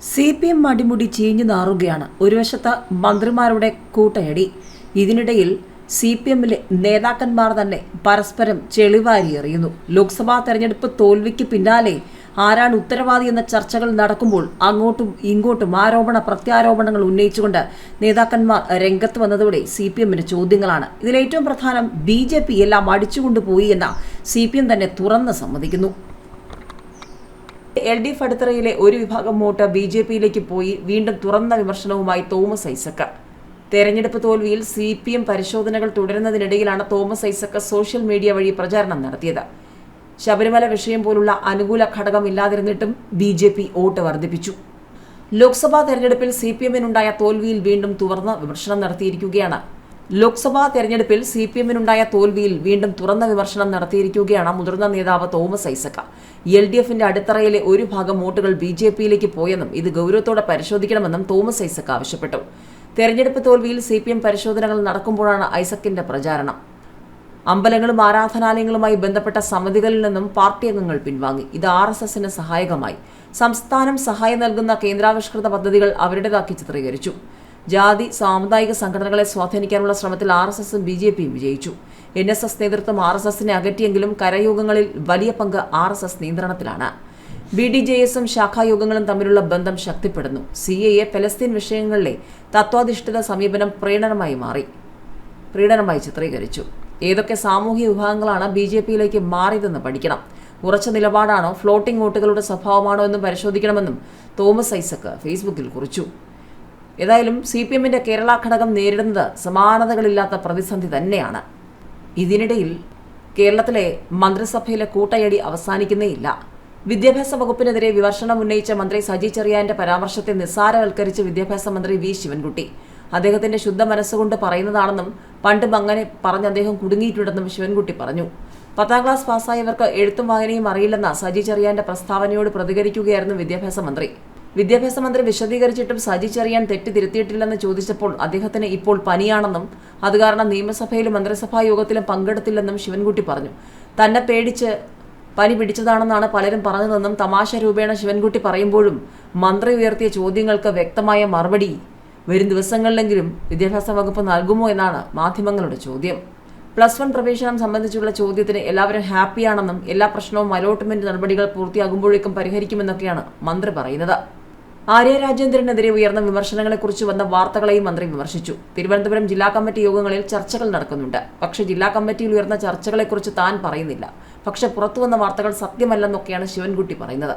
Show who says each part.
Speaker 1: C P M അടിമുടി ചീഞ്ഞു നാറുകയാണ്. ഒരു വശത്ത് മന്ത്രിമാരുടെ കൂട്ടയടി. ഇതിനിടയിൽ സി പി എമ്മിലെ നേതാക്കന്മാർ തന്നെ പരസ്പരം ചെളിവാരി എറിയുന്നു. ലോക്സഭാ തെരഞ്ഞെടുപ്പ് തോൽവിക്ക് പിന്നാലെ ആരാണ് ഉത്തരവാദി എന്ന ചർച്ചകൾ നടക്കുമ്പോൾ അങ്ങോട്ടും ഇങ്ങോട്ടും ആരോപണ പ്രത്യാരോപണങ്ങൾ ഉന്നയിച്ചുകൊണ്ട് നേതാക്കന്മാർ രംഗത്ത് വന്നതോടെ സി പി എമ്മിന് ചോദ്യങ്ങളാണ്. ഇതിലേറ്റവും പ്രധാനം ബി ജെ പി എല്ലാം അടിച്ചുകൊണ്ടുപോയി എന്ന സി പി എം തന്നെ തുറന്ന് സമ്മതിക്കുന്നു. എൽ ഡി എഫ് അടിത്തറയിലെ ഒരു വിഭാഗം വോട്ട് ബി ജെ പിയിലേക്ക് പോയി വീണ്ടും തുറന്ന വിമർശനവുമായി തോമസ് ഐസക്ക്. തെരഞ്ഞെടുപ്പ് തോൽവിയിൽ സി പി എം പരിശോധനകൾ തുടരുന്നതിനിടയിലാണ് തോമസ് ഐസക്ക് സോഷ്യൽ മീഡിയ വഴി പ്രചാരണം നടത്തിയത്. ശബരിമല വിഷയം പോലുള്ള അനുകൂല ഘടകം ഇല്ലാതിരുന്നിട്ടും ബി ജെ പി വോട്ട് വർദ്ധിപ്പിച്ചു. ലോക്സഭാ തെരഞ്ഞെടുപ്പിൽ സി പി എമ്മിനുണ്ടായ തോൽവിയിൽ വീണ്ടും തുറന്ന് വിമർശനം നടത്തിയിരിക്കുകയാണ് ലോക്സഭാ തെരഞ്ഞെടുപ്പിൽ സി പി എമ്മിനുണ്ടായ തോൽവിയിൽ വീണ്ടും തുറന്ന വിമർശനം നടത്തിയിരിക്കുകയാണ് മുതിർന്ന നേതാവ് തോമസ് ഐസക്ക. എൽ ഡി എഫിന്റെ അടിത്തറയിലെ ഒരു ഭാഗം വോട്ടുകൾ ബി ജെ പിയിലേക്ക് പോയെന്നും ഇത് ഗൗരവത്തോടെ പരിശോധിക്കണമെന്നും തോമസ് ഐസക്ക ആവശ്യപ്പെട്ടു. തെരഞ്ഞെടുപ്പ് തോൽവിയിൽ സി പി എം പരിശോധനകൾ നടക്കുമ്പോഴാണ് ഐസക്കിന്റെ പ്രചാരണം. അമ്പലങ്ങളും ആരാധനാലയങ്ങളുമായി ബന്ധപ്പെട്ട സമിതികളിൽ നിന്നും പാർട്ടി അംഗങ്ങൾ പിൻവാങ്ങി. ഇത് ആർ എസ് എസിന് സഹായകമായി. സംസ്ഥാനം സഹായം നൽകുന്ന കേന്ദ്രാവിഷ്കൃത പദ്ധതികൾ അവരുടേതാക്കി ചിത്രീകരിച്ചു. ജാതി സാമുദായിക സംഘടനകളെ സ്വാധീനിക്കാനുള്ള ശ്രമത്തിൽ ആർ എസ് എസും ബി ജെ പിയും വിജയിച്ചു. എൻ എസ് എസ് നേതൃത്വം ആർ എസ് എസിനെ അകറ്റിയെങ്കിലും കരയോഗങ്ങളിൽ വലിയ പങ്ക് ആർ എസ് എസ് നിയന്ത്രണത്തിലാണ്. ബി ഡി ജെ എസും ശാഖായോഗങ്ങളും തമ്മിലുള്ള ബന്ധം ശക്തിപ്പെടുന്നു. സി എ ഫലസ്തീൻ വിഷയങ്ങളിലെ തത്വാധിഷ്ഠിത സമീപനം പ്രീണനമായി മാറി പ്രീണനമായി ചിത്രീകരിച്ചു. ഏതൊക്കെ സാമൂഹ്യ വിഭാഗങ്ങളാണ് ബി ജെ പിയിലേക്ക് മാറിയതെന്ന് പഠിക്കണം. ഉറച്ച നിലപാടാണോ ഫ്ലോട്ടിംഗ് വോട്ടുകളുടെ സ്വഭാവമാണോ എന്നും പരിശോധിക്കണമെന്നും തോമസ് ഐസക്ക് ഫേസ്ബുക്കിൽ കുറിച്ചു. ഏതായാലും സി പി എമ്മിന്റെ കേരള ഘടകം നേരിടുന്നത് സമാനതകളില്ലാത്ത പ്രതിസന്ധി തന്നെയാണ്. ഇതിനിടയിൽ കേരളത്തിലെ മന്ത്രിസഭയിലെ കൂട്ടയടി അവസാനിക്കുന്നേയില്ല. വിദ്യാഭ്യാസ വകുപ്പിനെതിരെ വിമർശനം ഉന്നയിച്ച മന്ത്രി സജി ചെറിയാന്റെ പരാമർശത്തെ നിസ്സാരവൽക്കരിച്ച് വിദ്യാഭ്യാസ മന്ത്രി വി ശിവൻകുട്ടി. അദ്ദേഹത്തിന്റെ ശുദ്ധ മനസ്സുകൊണ്ട് പറയുന്നതാണെന്നും പണ്ടും അങ്ങനെ പറഞ്ഞ് അദ്ദേഹം കുടുങ്ങിയിട്ടുണ്ടെന്നും ശിവൻകുട്ടി പറഞ്ഞു. പത്താം ക്ലാസ് പാസ്സായവർക്ക് എഴുത്തും വായനയും അറിയില്ലെന്ന സജി ചെറിയാന്റെ പ്രസ്താവനയോട് പ്രതികരിക്കുകയായിരുന്നു വിദ്യാഭ്യാസ മന്ത്രി. വിദ്യാഭ്യാസ മന്ത്രി വിശദീകരിച്ചിട്ടും സജി ചെറിയാൻ തെറ്റ് തിരുത്തിയിട്ടില്ലെന്ന് ചോദിച്ചപ്പോൾ അദ്ദേഹത്തിന് ഇപ്പോൾ പനിയാണെന്നും അതുകാരണം നിയമസഭയിലും മന്ത്രിസഭാ യോഗത്തിലും പങ്കെടുത്തില്ലെന്നും ശിവൻകുട്ടി പറഞ്ഞു. തന്നെ പേടിച്ച് പനി പിടിച്ചതാണെന്നാണ് പലരും പറഞ്ഞതെന്നും തമാശ രൂപേണ ശിവൻകുട്ടി പറയുമ്പോഴും മന്ത്രി ഉയർത്തിയ ചോദ്യങ്ങൾക്ക് വ്യക്തമായ മറുപടി വരും ദിവസങ്ങളിലെങ്കിലും വിദ്യാഭ്യാസ വകുപ്പ് നൽകുമോ എന്നാണ് മാധ്യമങ്ങളുടെ ചോദ്യം. പ്ലസ് വൺ പ്രവേശനം സംബന്ധിച്ചുള്ള ചോദ്യത്തിന് എല്ലാവരും ഹാപ്പിയാണെന്നും എല്ലാ പ്രശ്നവും അലോട്ട്മെന്റ് നടപടികൾ പൂർത്തിയാകുമ്പോഴേക്കും പരിഹരിക്കുമെന്നൊക്കെയാണ് മന്ത്രി പറയുന്നത്. ആര്യ രാജേന്ദ്രനെതിരെ ഉയർന്ന വിമർശനങ്ങളെക്കുറിച്ച് വന്ന വാർത്തകളെയും മന്ത്രി വിമർശിച്ചു. തിരുവനന്തപുരം ജില്ലാ കമ്മിറ്റി യോഗങ്ങളിൽ ചർച്ചകൾ നടക്കുന്നുണ്ട്. പക്ഷേ ജില്ലാ കമ്മിറ്റിയിൽ ഉയർന്ന ചർച്ചകളെക്കുറിച്ച് താൻ പറയുന്നില്ല. പക്ഷെ പുറത്തുവന്ന വാർത്തകൾ സത്യമല്ലെന്നൊക്കെയാണ് ശിവൻകുട്ടി പറയുന്നത്.